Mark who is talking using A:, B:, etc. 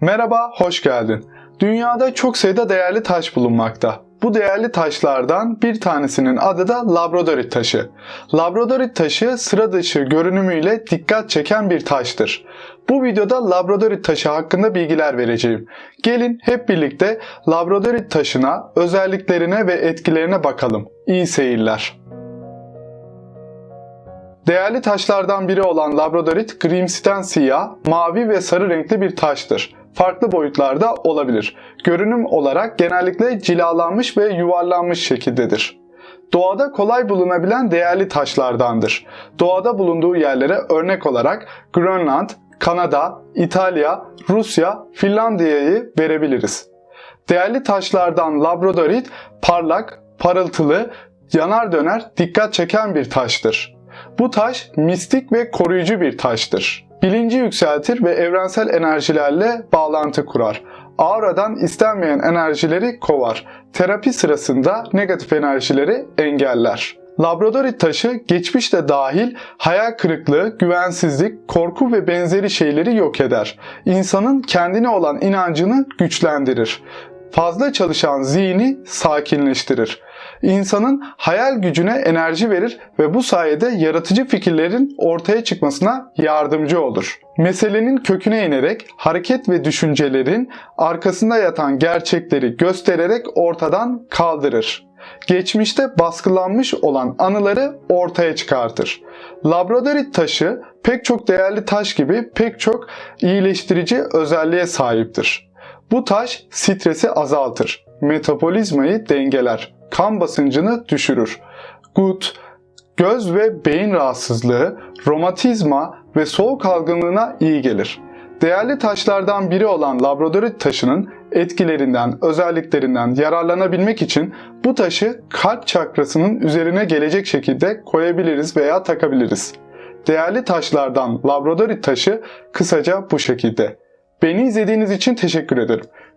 A: Merhaba, hoş geldin. Dünyada çok sayıda değerli taş bulunmakta. Bu değerli taşlardan bir tanesinin adı da labradorit taşı. Labradorit taşı sıra dışı görünümüyle dikkat çeken bir taştır. Bu videoda labradorit taşı hakkında bilgiler vereceğim. Gelin hep birlikte labradorit taşına, özelliklerine ve etkilerine bakalım. İyi seyirler. Değerli taşlardan biri olan labradorit grimsiten siyah, mavi ve sarı renkli bir taştır. Farklı boyutlarda olabilir. Görünüm olarak genellikle cilalanmış ve yuvarlanmış şekildedir. Doğada kolay bulunabilen değerli taşlardandır. Doğada bulunduğu yerlere örnek olarak Grönland, Kanada, İtalya, Rusya, Finlandiya'yı verebiliriz. Değerli taşlardan labradorit parlak, parıltılı, yanar döner dikkat çeken bir taştır. Bu taş mistik ve koruyucu bir taştır. Bilinci yükseltir ve evrensel enerjilerle bağlantı kurar. Auradan istenmeyen enerjileri kovar. Terapi sırasında negatif enerjileri engeller. Labradorit taşı geçmişte dahil hayal kırıklığı, güvensizlik, korku ve benzeri şeyleri yok eder. İnsanın kendine olan inancını güçlendirir. Fazla çalışan zihni sakinleştirir. İnsanın hayal gücüne enerji verir ve bu sayede yaratıcı fikirlerin ortaya çıkmasına yardımcı olur. Meselenin köküne inerek hareket ve düşüncelerin arkasında yatan gerçekleri göstererek ortadan kaldırır. Geçmişte baskılanmış olan anıları ortaya çıkartır. Labradorit taşı pek çok değerli taş gibi pek çok iyileştirici özelliğe sahiptir. Bu taş stresi azaltır, metabolizmayı dengeler, kan basıncını düşürür. Gut, göz ve beyin rahatsızlığı, romatizma ve soğuk algınlığına iyi gelir. Değerli taşlardan biri olan labradorit taşının etkilerinden, özelliklerinden yararlanabilmek için bu taşı kalp çakrasının üzerine gelecek şekilde koyabiliriz veya takabiliriz. Değerli taşlardan labradorit taşı kısaca bu şekilde. Beni izlediğiniz için teşekkür ederim.